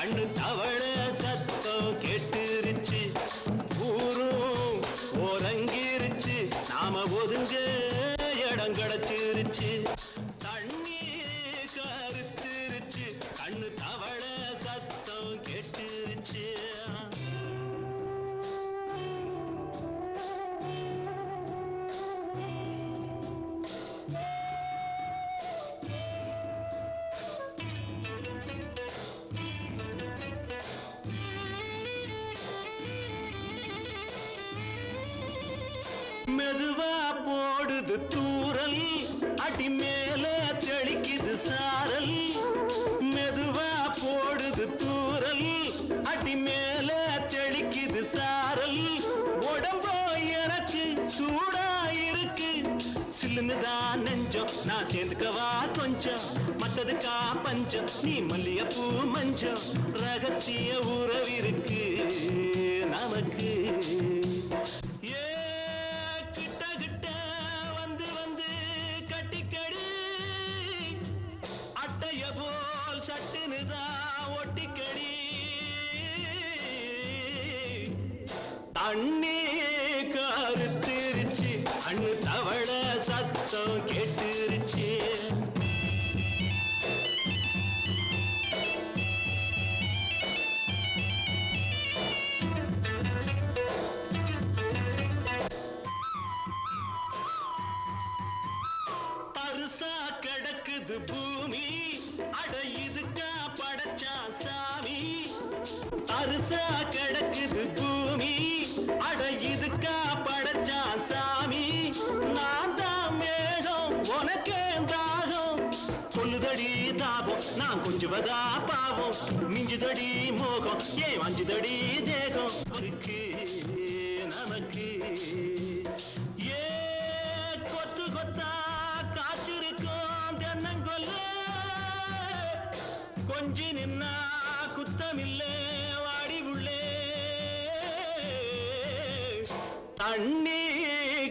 கண்ணு தவள சத்தம் கெட்டுருச்சு. ஊரும் ஓரங்கிருச்சு. நாம ஒதுங்க இடம் கிடச்சிருச்சு. மெதுவா போடுது தூரல். அடி மேல தெளிக்குது சாரல். மெதுவா போடுது தூரல். அடி மேல தெளிக்குது சாரல். உடம்போ எனக்கு சூடா இருக்கு. சில்லுன்னுதான் நெஞ்சம். நான் சேர்ந்துக்கவா கொஞ்சம். மத்ததுக்கா பஞ்சம். நீ மல்லிகைப்பூ மஞ்சம். ரகசிய உறவிருக்கு நமக்கு. தண்ணி கருத்திருச்சு. அண்ணு தவள சத்தம் கேட்டுருச்சு. பருசா கிடக்குது பூமி. அட இதுக்கா படைச்சா சாமி? அரிசா கிடக்குது பூமி. அட இதுக்கா படைச்சா சாமி? நான் தான் மேகம் உனக்கே தாகம். சொல்லுதடி தாபம் நான் கொஞ்சுவதா பாவம். மிஞ்சுதடி மோகம் ஏன் வஞ்சுதடி தேகம்? கொஞ்சி நின்னா குத்தமில்லே வாடி உள்ளே தண்ணி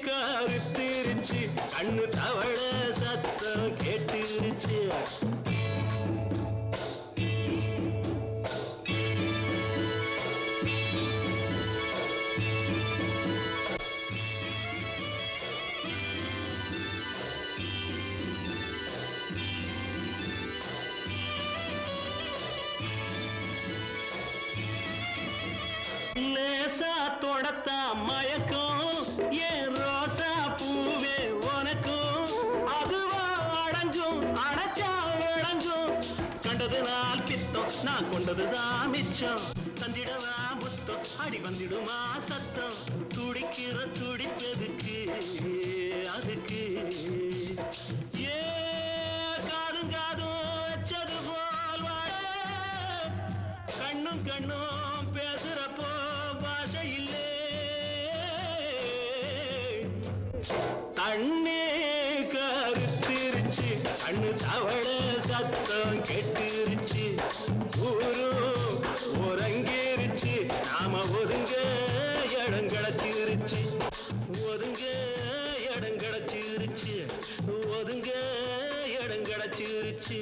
கருத்திருச்சு கண்ணு தவள சத்தம் கேட்டுருச்சு. நான் கொண்டதுதான் மிச்சம். தந்திடவா புத்தம் அடி வந்திடுமா சத்தம். துடிக்கிற துடிப்பதுக்கு அதுக்கு. ஏ காதும் காதும் வச்சது போல் கண்ணும் கண்ணும் பேசுறப்போ பாஷை இல்லே. தண்ணி கருத்திருச்சு அண்ணு தவள சத்தம் கெட்டுருச்சு. ஊரும் உறங்கிருச்சு நாம ஒதுங்க இடம் கிடச்சிருச்சு. ஒதுங்க இடம் கிடச்சிருச்சு. ஒதுங்க இடம் கிடச்சிருச்சு.